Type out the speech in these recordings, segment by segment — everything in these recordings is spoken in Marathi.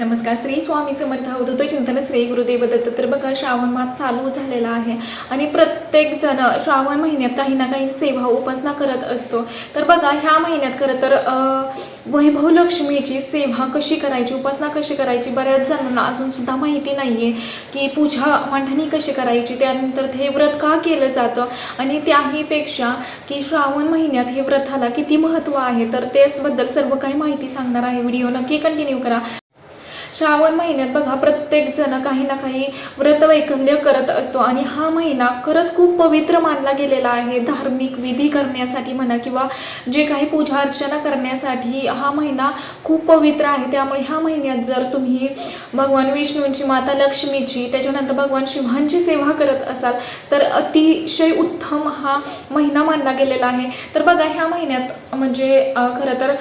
नमस्कार श्री स्वामी समर्थ. अवधूत चिंतन श्री गुरुदेव दत्त तर बघा श्रावण मास चालू झालेला आहे आणि प्रत्येक जण श्रावण महिन्यात काही ना काही सेवा उपासना करत असतो. तर बघा ह्या महिन्यात खरं तर वैभव लक्ष्मीची सेवा कशी करायची उपासना कशी करायची बऱ्याच जणांना अजूनसुद्धा माहिती नाही आहे की पूजा मांडणी कशी करायची त्यानंतर हे व्रत का केलं जातं आणि त्याहीपेक्षा की श्रावण महिन्यात हे व्रताला किती महत्त्व आहे तर त्याचबद्दल सर्व काही माहिती सांगणार आहे. व्हिडिओ नक्की कंटिन्यू करा. श्रावण महिन्यात बघा प्रत्येक जण काही ना काही व्रत वैकल्य करत असतो. आणि हा महिना खरंच खूप पवित्र मानला गेलेला आहे. धार्मिक विधी करण्यासाठी म्हणा किंवा जे काही पूजा अर्चना करण्यासाठी हा महिना खूप पवित्र आहे. त्यामुळे ह्या महिन्यात जर तुम्ही भगवान विष्णूंची माता लक्ष्मीची त्याच्यानंतर भगवान शिवांची सेवा करत असाल तर अतिशय उत्तम हा महिना मानला गेलेला आहे. तर बघा ह्या महिन्यात म्हणजे खरं तर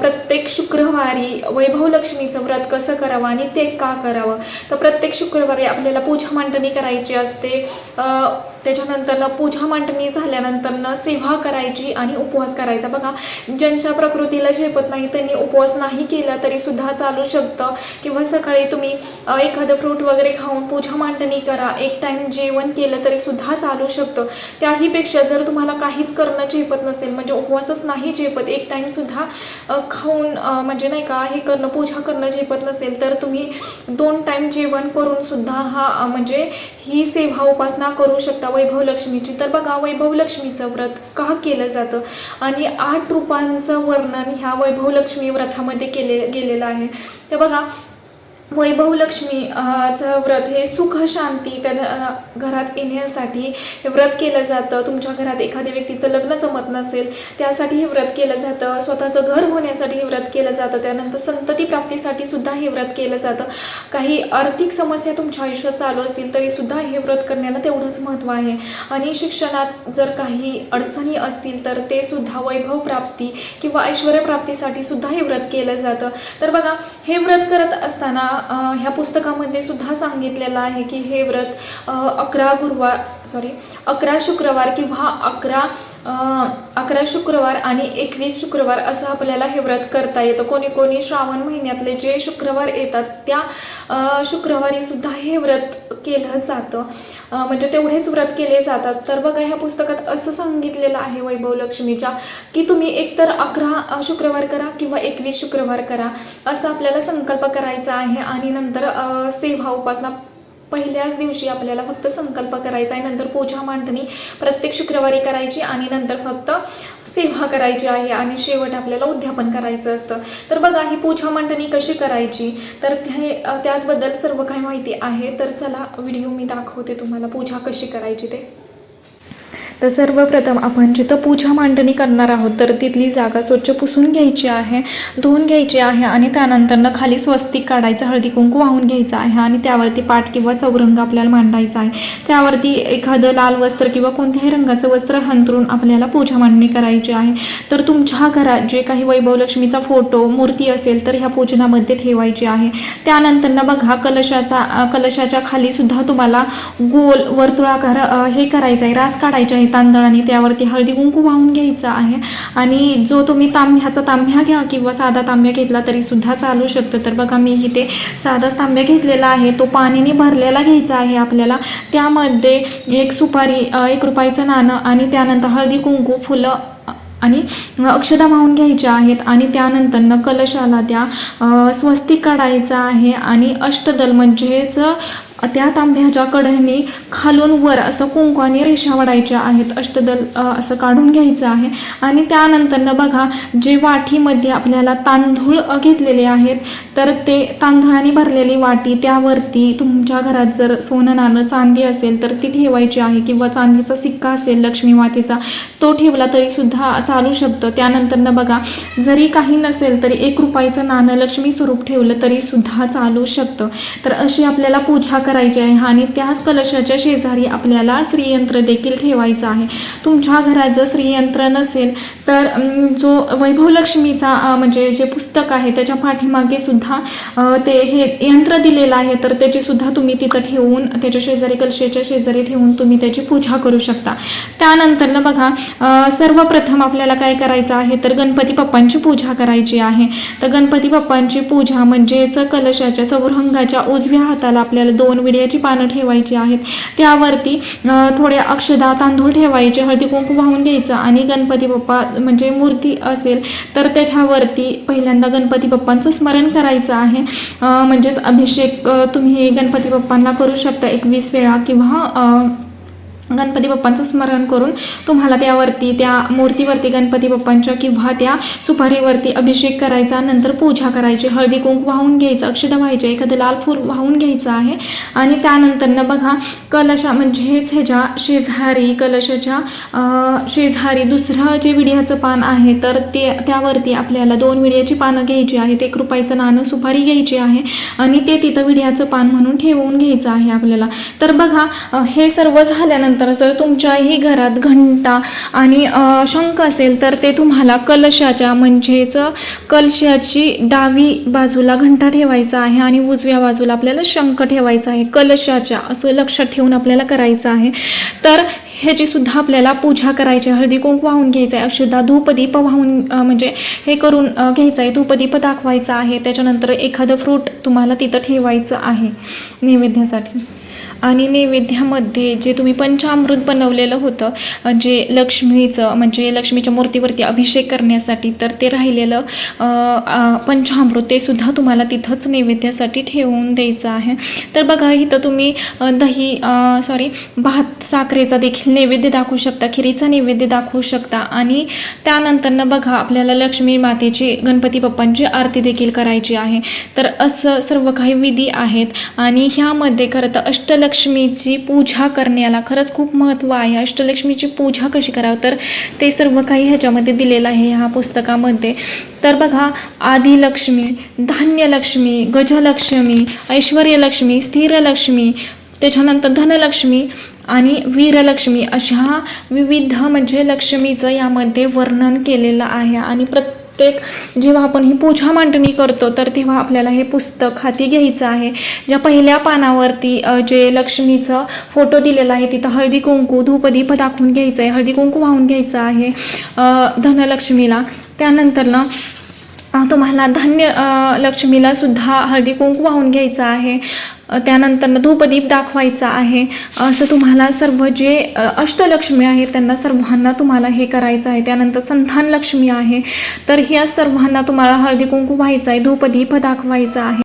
प्रत्येक शुक्रवारी वैभव लक्ष्मीचं व्रत कसं करावं आणि ते का करावं? तर प्रत्येक शुक्रवारी आपल्याला पूजा मांडणी करायची असते. त्याच्यानंतर त्याच्यानंतरनं पूजा मांडणी झाल्यानंतरनं सेवा करायची आणि उपवास करायचा. बघा ज्यांच्या प्रकृतीला झेपत नाही त्यांनी उपवास नाही केला तरी सुद्धा चालू शकतं. किंवा सकाळी तुम्ही एखादं फ्रूट वगैरे खाऊन पूजा मांडणी करा. एक टाइम जेवण केलं तरी सुद्धा चालू शकतं. त्याहीपेक्षा जर तुम्हाला काहीच करणं झेपत नसेल म्हणजे उपवासच नाही झेपत एक टाइम सुद्धा खाऊन म्हणजे नाही का हे करणं पूजा करणं झेपत नसेल तर तुम्ही दोन टाइम जेवण करून सुद्धा हा म्हणजे ही सेवा उपासना करू शकता वैभव लक्ष्मीची. तर बघा वैभव लक्ष्मीचं व्रत का केलं जातं? आणि आठ रूपांचं वर्णन ह्या वैभव लक्ष्मी व्रतामध्ये केले गेलेलं आहे. तर बघा वैभव लक्ष्मी चं व्रत हे सुख शांती त्या घरात येण्यासाठी हे व्रत केलं जातं. तुमच्या घरात एखाद्या व्यक्तीचं लग्न जमत नसेल त्यासाठी हे व्रत केलं जातं. स्वतःचं घर होण्यासाठी हे व्रत केलं जातं. त्यानंतर संतती प्राप्तीसाठी सुद्धा हे व्रत केलं जातं. काही आर्थिक समस्या तुमच्या आयुष्यात चालू असतील तरी सुद्धा हे व्रत करण्याला तेवढंच महत्त्व आहे. आणि शिक्षणात जर काही अडचणी असतील तर ते सुद्धा वैभव प्राप्ती किंवा ऐश्वर प्राप्तीसाठी सुद्धा हे व्रत केलं जातं. तर बघा हे व्रत करत असताना ह्या पुस्तकामध्ये सुद्धा सांगितलेलं आहे की हे व्रत अकरा गुरुवार सॉरी अकरा शुक्रवार किंवा अकरा अकरा शुक्रवार आणि एकवीस शुक्रवार असं आपल्याला हे व्रत करता येतं. कोणी कोणी श्रावण महिन्यातले जे शुक्रवार येतात त्या शुक्रवारीसुद्धा शुक्रवारी सुद्धा हे व्रत केलं जातं. म्हणजे तेवढेच व्रत केले जातात. तर बघा ह्या पुस्तकात असं सांगितलेलं आहे वैभव लक्ष्मीच्या की तुम्ही एकतर अकरा शुक्रवार करा किंवा एकवीस शुक्रवार करा असं आपल्याला संकल्प करायचा आहे. आणि नंतर सेवा उपासना पहिल्याच दिवशी आपल्याला फक्त संकल्प करायचा आहे. नंतर पूजा मांडणी प्रत्येक शुक्रवारी करायची आणि नंतर फक्त सेवा करायची आहे आणि शेवट आपल्याला उद्यापन करायचं असतं. तर बघा ही पूजा मांडणी कशी करायची? तर हे त्याचबद्दल सर्व काही माहिती आहे. तर चला व्हिडिओ मी दाखवते तुम्हाला पूजा कशी करायची ते. तर सर्वप्रथम आपण जिथं पूजा मांडणी करणार आहोत तर तिथली जागा स्वच्छ पुसून घ्यायची आहे धुवून घ्यायची आहे आणि त्यानंतरनं खाली स्वस्तिक काढायचं हळदी कुंकू वाहून घ्यायचं आहे आणि त्यावरती पाठ किंवा चौरंग आपल्याला मांडायचा आहे. त्यावरती एखादं लाल वस्त्र किंवा कोणत्याही रंगाचं वस्त्र हंतरून आपल्याला पूजा मांडणी करायची आहे. तर तुमच्या घरात जे काही वैभव लक्ष्मीचा फोटो मूर्ती असेल तर ह्या पूजनामध्ये ठेवायची आहे. त्यानंतरनं बघा कलशाचा कलशाच्या खाली सुद्धा तुम्हाला गोल वर्तुळाकार हे करायचं आहे रास काढायचे आहे. तांदळाने त्यावरती हळदी कुंकू वाहून घ्यायचा आहे. आणि जो तुम्ही तांब्याचा तांब्या घ्या किंवा साधा तांब्या घेतला तरी सुद्धा चालू शकतं. तर बघा मी इथे साधाच तांब्या घेतलेला आहे. तो पाणीने भरलेला घ्यायचा आहे आपल्याला. त्यामध्ये एक सुपारी एक रुपयाचं नाणं आणि त्यानंतर हळदी कुंकू फुलं आणि अक्षदा वाहून घ्यायच्या आहेत. आणि त्यानंतरनं कलशाला त्या स्वस्तिक काढायचा आहे. आणि अष्टदल म्हणजेच त्या तांब्याच्या कढईने खालून वर असं कुंकवाने रेषा वाढायच्या आहेत अष्टदल असं काढून घ्यायचं आहे. आणि त्यानंतरनं बघा जे वाटीमध्ये आपल्याला तांदूळ घेतलेले आहेत तर ते तांदळाने भरलेली वाटी त्यावरती तुमच्या घरात जर सोनं नाणं चांदी असेल तर ती ठेवायची आहे किंवा चांदीचा सिक्का असेल लक्ष्मी मातेचा तो ठेवला तरी सुद्धा चालू शकतं. त्यानंतरनं बघा जरी काही नसेल तरी एक रुपयाचं नाणं लक्ष्मी स्वरूप ठेवलं तरीसुद्धा चालू शकतं. तर अशी आपल्याला पूजा करायची आहे आणि त्याच कलशाच्या शेजारी आपल्याला श्रीयंत्र देखील ठेवायचं आहे. तुमच्या घरात जर श्रीयंत्र नसेल तर जो वैभवलक्ष्मीचा म्हणजे जे पुस्तक आहे त्याच्या पाठीमागे सुद्धा ते हे यंत्र दिलेलं आहे तर त्याची सुद्धा तुम्ही तिथं ठेवून त्याच्या शेजारी कलशेच्या शेजारी ठेवून तुम्ही त्याची पूजा करू शकता. त्यानंतर ना बघा सर्वप्रथम आपल्याला काय करायचं आहे तर गणपती बाप्पांची पूजा करायची आहे. तर गणपती बाप्पांची पूजा म्हणजेच कलशाच्या चौरंगाच्या उजव्या हाताला आपल्याला दोन विड्याची पानं ठेवायची आहेत. त्यावरती थोडे थोड्या अक्षदा तांदूळ ठेवायचे हळदी कुंकू वाहून घ्यायचं आणि गणपती बाप्पा म्हणजे मूर्ती असेल तर त्याच्यावरती पहिल्यांदा गणपती बाप्पांचं स्मरण करायचं आहे. म्हणजेच अभिषेक तुम्ही गणपती बाप्पांना करू शकता एकवीस वेळा किंवा गणपती बाप्पांचं स्मरण करून तुम्हाला त्यावरती त्या मूर्तीवरती गणपती बाप्पांच्या किंवा त्या सुपारीवरती अभिषेक करायचा नंतर पूजा करायची. हळदी कुंक वाहून घ्यायचं अक्षता व्हायचे एखादं लाल फूल वाहून घ्यायचं आहे. आणि त्यानंतरनं बघा कलशा म्हणजेच ह्याच्या शेजारी कलशाच्या शेजारी दुसरं जे विड्याचं पान आहे तर ते त्यावरती आपल्याला दोन विड्याची पानं घ्यायची आहेत. एक रुपयाचं नाणं सुपारी घ्यायची आहे आणि ते तिथं विड्याचं पान म्हणून ठेवून घ्यायचं आहे आपल्याला. तर बघा हे सर्व झाल्यानंतर जर तुमच्याही घरात घंटा आणि शंख असेल तर ते तुम्हाला कलशाच्या म्हणजेच कलशाची डावी बाजूला घंटा ठेवायचा आहे आणि उजव्या बाजूला आपल्याला शंख ठेवायचा आहे. कलशाच्या असं लक्षात ठेवून आपल्याला करायचं आहे. तर ह्याची सुद्धा आपल्याला पूजा करायची आहे. हळदी कुंकू वाहून घ्यायचं आहे. अक्षदा धूपदीप वाहून म्हणजे हे करून घ्यायचं आहे. धूपदीप दाखवायचा आहे. त्याच्यानंतर एखादं फ्रूट तुम्हाला तिथं ठेवायचं आहे नैवेद्यासाठी. आणि नैवेद्यामध्ये जे तुम्ही पंचामृत बनवलेलं होतं जे लक्ष्मीचं म्हणजे लक्ष्मीच्या मूर्तीवरती अभिषेक करण्यासाठी तर ते राहिलेलं पंचामृत ते सुद्धा तुम्हाला तिथंच नैवेद्यासाठी ठेवून द्यायचं आहे. तर बघा इथं तुम्ही दही सॉरी भात साखरेचा देखील नैवेद्य दाखवू शकता खिरीचा नैवेद्य दाखवू शकता आणि त्यानंतरनं बघा आपल्याला लक्ष्मी मातेची गणपती बाप्पांची आरती देखील करायची आहे. तर असं सर्व काही विधी आहेत आणि ह्यामध्ये खरं तर अष्टल अष्टलक्ष्मीची पूजा करण्याला खरंच खूप महत्त्व आहे. अष्टलक्ष्मीची पूजा कशी करावं? तर ते सर्व काही ह्याच्यामध्ये दिलेलं आहे ह्या पुस्तकामध्ये. तर बघा आदिलक्ष्मी धान्यलक्ष्मी गजलक्ष्मी ऐश्वर्यलक्ष्मी स्थिरलक्ष्मी त्याच्यानंतर धनलक्ष्मी आणि वीरलक्ष्मी अशा विविध म्हणजे लक्ष्मीचं यामध्ये वर्णन केलेलं आहे. आणि प्रत्येक जेव्हा आपण ही पूजा मांडणी करतो तर तेव्हा आपल्याला हे पुस्तक हाती घ्यायचं आहे. ज्या पहिल्या पानावरती जे लक्ष्मीचं फोटो दिलेला आहे तिथं हळदी कुंकू धूपदीप दाखवून घ्यायचं आहे. हळदी कुंकू वाहून घ्यायचं आहे धनलक्ष्मीला. त्यानंतर ना तुम्हाला धान्य लक्ष्मीला सुद्धा हळदी कुंकू वाहून घ्यायचं आहे. त्यानंतर धूपदीप दाखवायचा आहे. असं तुम्हाला सर्व जे अष्टलक्ष्मी आहेत त्यांना सर्वांना तुम्हाला हे करायचं आहे. त्यानंतर संधान लक्ष्मी आहे. तर ह्या सर्वांना तुम्हाला हळदी कुंकू व्हायचं आहे धूपदीप दाखवायचा आहे.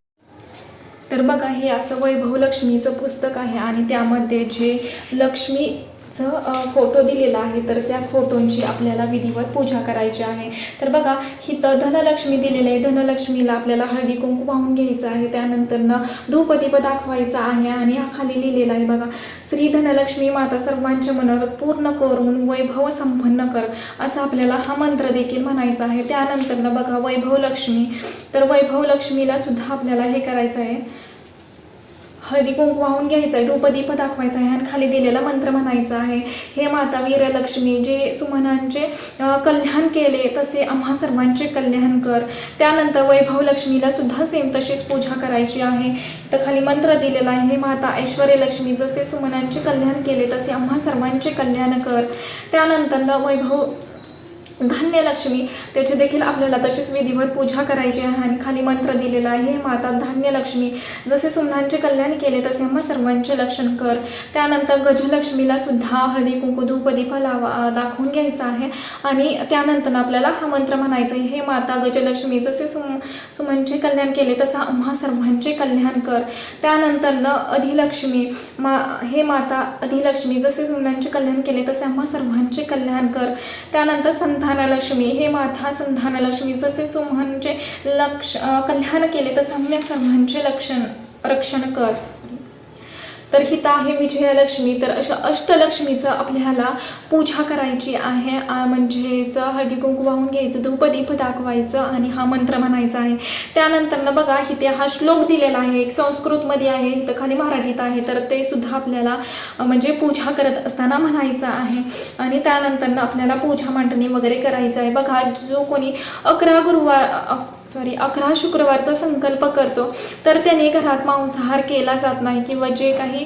तर बघा हे असं वैभव लक्ष्मीचं पुस्तक आहे आणि त्यामध्ये जे लक्ष्मी चं फोटो दिलेला आहे तर त्या फोटोंची आपल्याला विधिवत पूजा करायची आहे. तर बघा हिथं धनलक्ष्मी दिलेलं आहे. धनलक्ष्मीला आपल्याला हळदी कुंकू वाहून घ्यायचं आहे. त्यानंतर धूपदीप दाखवायचा आहे आणि हा खाली लिहिलेला आहे बघा श्री धनलक्ष्मी माता सर्वांचे मनोरथ पूर्ण करून वैभव संपन्न कर असं आपल्याला हा मंत्र देखील म्हणायचा आहे. त्यानंतर बघा वैभव लक्ष्मी तर वैभव लक्ष्मीला सुद्धा आपल्याला हे करायचं आहे. हळदी कुंकू वाहून घ्यायचं आहे धूपदीप दाखवायचा आहे आणि खाली दिलेला मंत्र म्हणायचा आहे. हे माता वीरलक्ष्मी जे सुमनांचे कल्याण केले तसे आम्हा सर्वांचे कल्याण कर. त्यानंतर वैभव लक्ष्मीला सुद्धा सेम तशीच पूजा करायची आहे. तर खाली मंत्र दिलेला आहे हे माता ऐश्वर्य लक्ष्मी जसे सुमनांचे कल्याण केले तसे आम्हा सर्वांचे कल्याण कर. त्यानंतर वैभव धान्यलक्ष्मी त्याची देखील आपल्याला तशीच विधिवत पूजा करायची आहे आणि खाली मंत्र दिलेला आहे हे माता धान्यलक्ष्मी जसे सुन्नांचे कल्याण केले तसे आम्हा सर्वांचे लक्षण कर. त्यानंतर गजलक्ष्मीला सुद्धा हळदी कुंकू धूपदीप लावा दाखवून घ्यायचा आहे आणि त्यानंतर आपल्याला हा मंत्र म्हणायचा आहे हे माता गजलक्ष्मी जसे सुम सुमनचे कल्याण केले तसं आम्हा सर्वांचे कल्याण कर. त्यानंतर न अधिलक्ष्मी मा हे माता अधिलक्ष्मी जसे सुन्नांचे कल्याण केले तसे आम्हा सर्वांचे कल्याण कर. त्यानंतर संधानलक्ष्मी हे माथा संधानलक्ष्मी जसे सुमनचे लक्ष कल्याण केले तसं सम्य सर्वांचे लक्षण रक्षण कर. तर हिता आहे विजयालक्ष्मी तर अशा अष्टलक्ष्मीचं आपल्याला पूजा करायची आहे. म्हणजेच हळदी कुंकू वाहून घ्यायचं धूपदीप दाखवायचं आणि हा मंत्र म्हणायचा आहे. त्यानंतर ना बघा हिते हा श्लोक दिलेला आहे. एक संस्कृतमध्ये आहे इथं खाली मराठीत आहे. तर ते सुद्धा आपल्याला म्हणजे पूजा करत असताना म्हणायचं आहे. आणि त्यानंतर ना आपल्याला पूजा मांडणी वगैरे करायचं आहे. बघा जो कोणी अकरा गुरुवार सॉरी अकरा शुक्रवारचा संकल्प करतो. तर त्याने घरात मांसाहार केला जात नाही किंवा जे काही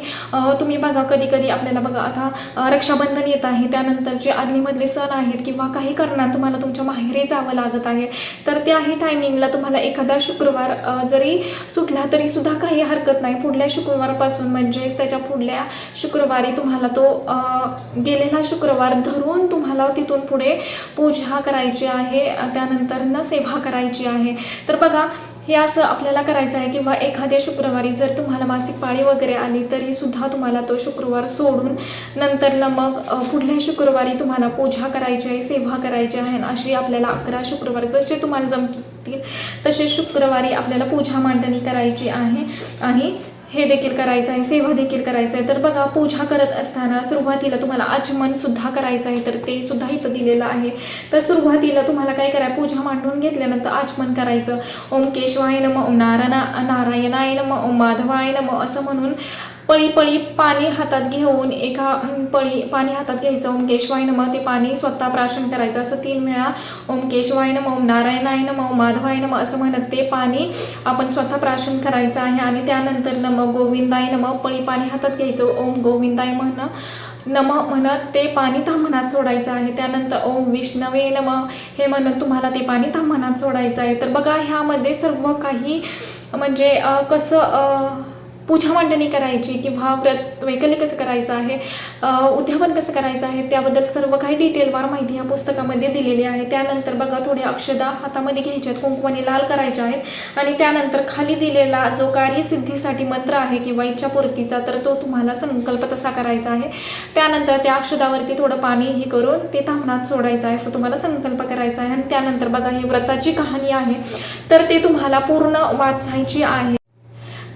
तुम्ही बघा कधी कधी आपल्याला बघा आता रक्षाबंधन येत आहे. त्यानंतर जे आदलीमधले सण आहेत किंवा काही कारणात तुम्हाला तुमच्या माहेरी जावं लागत आहे. तर त्याही टायमिंगला तुम्हाला एखादा शुक्रवार जरी सुटला तरी सुद्धा काही हरकत नाही. पुढल्या शुक्रवारपासून म्हणजेच त्याच्या पुढल्या शुक्रवारी तुम्हाला तो गेलेला शुक्रवार धरून तुम्हाला तिथून पुढे पूजा करायची आहे. त्यानंतर न सेवा करायची आहे. तर बघा हे असं आपल्याला करायचं आहे किंवा एखाद्या शुक्रवारी जर तुम्हाला मासिक पाळी वगैरे आली तरीसुद्धा तुम्हाला तो शुक्रवार सोडून नंतरला मग पुढल्या शुक्रवारी तुम्हाला पूजा करायची आहे सेवा करायची आहे अशी आपल्याला अकरा शुक्रवार जसे तुम्हाला जमतील तसे शुक्रवारी आपल्याला पूजा मांडणी करायची आहे. आणि हे देखील करायचं आहे सेवा देखील करायचं आहे. तर बघा पूजा करत असताना सुरुवातीला तुम्हाला आचमन सुद्धा करायचं आहे तर ते सुद्धा इथं दिलेलं आहे. तर सुरुवातीला तुम्हाला काय करा पूजा मांडून घेतल्यानंतर आचमन करायचं. ओम केशवाय नम ओम नारायणा नारायणाय नम ओम माधवाय नम असं म्हणून पळी पळी पाणी हातात घेऊन एका पळी पाणी हातात घ्यायचं. ओमकेशवाय नम ते पाणी स्वतः प्राशन करायचं. असं तीन वेळा ओमकेशवाय नम ओम नारायणाय नम ओम माधवाय नम असं म्हणत ते पाणी आपण स्वतः प्राशन करायचं आहे. आणि त्यानंतर नम गोविंदाय नम पळी पाणी हातात घ्यायचं. ओम गोविंदाय म्हण नम म्हणत ते पाणी तामनात सोडायचं आहे. त्यानंतर ओम विष्णवे नम हे म्हणत तुम्हाला ते पाणी तामनात सोडायचं आहे. तर बघा ह्यामध्ये सर्व काही म्हणजे कसं पूजा मांडणी करायची किंवा व्रत वैकल्य कसं करायचं आहे उद्यापन कसं करायचं आहे त्याबद्दल सर्व काही डिटेलवार माहिती या पुस्तकामध्ये दिलेली आहे. त्यानंतर बघा थोड्या अक्षदा हातामध्ये घ्यायचे आहेत कुंकवाने लाल करायच्या आहेत. आणि त्यानंतर खाली दिलेला जो कार्यसिद्धीसाठी मंत्र आहे किंवा इच्छापूर्तीचा तर तो तुम्हाला संकल्प तसा करायचा आहे. त्यानंतर त्या अक्षदावरती थोडं पाणी हे करून ते थांबणात सोडायचं आहे असं तुम्हाला संकल्प करायचा आहे. आणि त्यानंतर बघा ही व्रताची कहाणी आहे. तर ते तुम्हाला पूर्ण वाचायची आहे.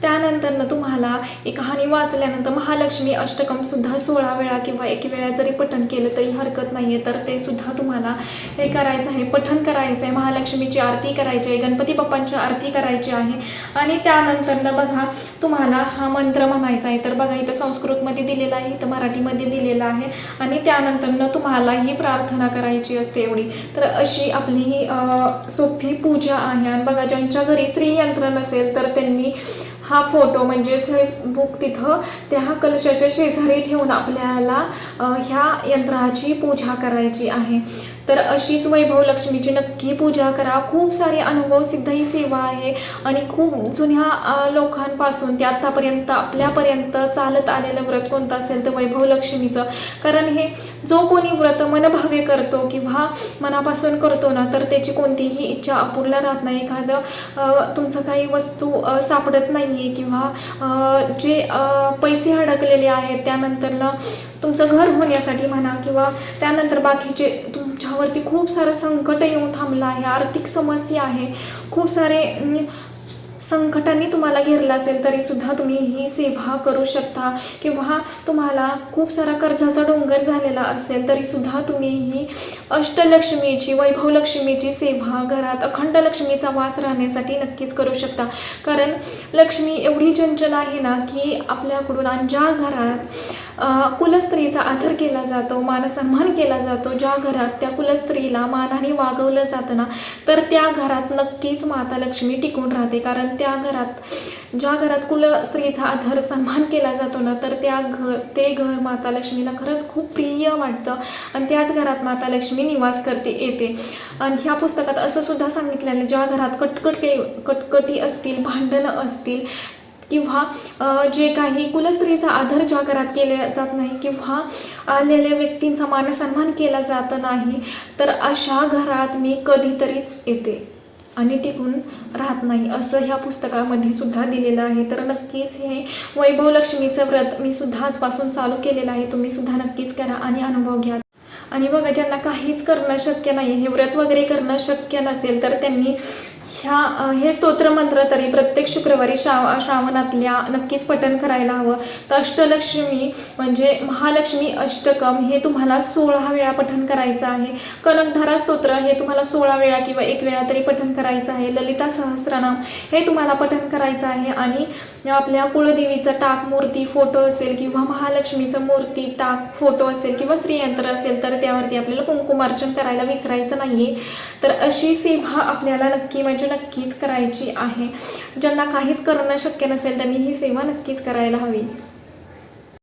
त्यानंतर तुम्हाला एक कहाणी वाचल्यानंतर महालक्ष्मी अष्टकम सुद्धा सोळा वेळा किंवा एक वेळा जरी पठण केलं तरी हरकत नाही आहे तर ते सुद्धा तुम्हाला हे करायचं आहे पठण करायचं आहे महालक्ष्मीची आरती करायची आहे गणपती बाप्पांची आरती करायची आहे. आणि त्यानंतर बघा तुम्हाला हा मंत्र म्हणायचा आहे. तर बघा इथं संस्कृतमध्ये दिलेला आहे इथं मराठीमध्ये दिलेला आहे. आणि त्यानंतर तुम्हाला ही प्रार्थना करायची असते एवढी. तर अशी आपली ही सोपी पूजा आहे. आणि बघा ज्यांच्या घरी श्रीयंत्र नसेल तर त्यांनी हा फोटो म्हणजेच हे बुक तिथं त्या कलशाच्या शेजारी ठेवून आपल्याला ह्या यंत्राची पूजा करायची आहे. तर अशीच वैभव लक्ष्मीची नक्की पूजा करा. खूप सारे अनुभव सिद्ध ही सेवा आहे. आणि खूप जुन्या लोकांपासून ते आत्तापर्यंत आपल्यापर्यंत चालत आलेलं व्रत कोणतं असेल तर वैभव लक्ष्मीचं. कारण हे जो कोणी व्रत मनभावे करतो किंवा मनापासून करतो ना तर त्याची कोणतीही इच्छा अपूर्ण राहत नाही. एखादं तुमचं काही वस्तू सापडत नाही आहे किंवा जे पैसे अडकलेले आहेत त्यानंतरनं तुमचं घर होण्यासाठी म्हणा किंवा त्यानंतर बाकीचे तुम त्यांच्यावरती खूप सारं संकट येऊन थांबलं आहे. आर्थिक समस्या आहे. खूप सारे संकटांनी तुम्हाला घेरलं असेल तरी सुद्धा तुम्ही ही सेवा करू शकता. किंवा तुम्हाला खूप सारा कर्जाचा डोंगर झालेला असेल तरी सुद्धा तुम्ही ही अष्टलक्ष्मीची वैभव लक्ष्मीची सेवा घरात अखंड लक्ष्मीचा वास राहण्यासाठी नक्कीच करू शकता. कारण लक्ष्मी एवढी चंचल आहे ना की आपल्याकडून आणि ज्या घरात कुलस्त्रीचा आदर केला जातो मानसन्मान केला जातो. ज्या घरात त्या कुलस्त्रीला मानाने वागवलं जातं ना तर त्या घरात नक्कीच माता लक्ष्मी टिकून राहते. कारण त्या घरात ज्या घरात कुलस्त्रीचा आधार आदर सन्मान केला जातो ना तर त्या घर ते घर माता लक्ष्मीला खरंच खूप प्रिय वाटतं आणि त्याच घरात माता लक्ष्मी निवास करते येते. आणि ह्या पुस्तकात असं सुद्धा सांगितलेलं ज्या घरात कटकटी कटकटी असतील भांडणं असतील किंवा जे काही कुलस्त्रीचा आदर ज्या घरात केले जात नाही किंवा आलेल्या व्यक्तींचा मानसन्मान केला जात नाही तर अशा घरात मी कधीतरीच येते आणि टिकून राहत नाही असं ह्या पुस्तकामध्ये सुद्धा दिलेलं आहे. तर नक्कीच हे वैभव लक्ष्मीचं व्रत मी सुद्धा आजपासून चालू केलेलं आहे. तुम्ही सुद्धा नक्कीच करा आणि अनुभव घ्या. आणि बघा ज्यांना काहीच करणं शक्य नाही हे व्रत वगैरे करणं शक्य नसेल तर त्यांनी ह्या हे स्तोत्रमंत्र तरी प्रत्येक शुक्रवारी श्राव श्रावणातल्या नक्कीच पठण करायला हवं. तर अष्टलक्ष्मी म्हणजे महालक्ष्मी अष्टकम हे तुम्हाला सोळा वेळा पठण करायचं आहे. कनकधारा स्तोत्र हे तुम्हाला सोळा वेळा किंवा एक वेळा तरी पठण करायचं आहे. ललिता सहस्रनाम हे तुम्हाला पठण करायचं आहे. आणि आपल्या कुळदेवीचं टाक मूर्ती फोटो असेल किंवा महालक्ष्मीचं मूर्ती टाक फोटो असेल किंवा श्रीयंत्र असेल तर त्यावरती आपल्याला कुंकुमार्चन करायला विसरायचं नाही आहे तर अशी सेवा आपल्याला नक्की म्हणजे नक्कीच करायची आहे. ज्यांना काहीच करणं शक्य नसेल त्यांनी ही सेवा नक्कीच करायला हवी.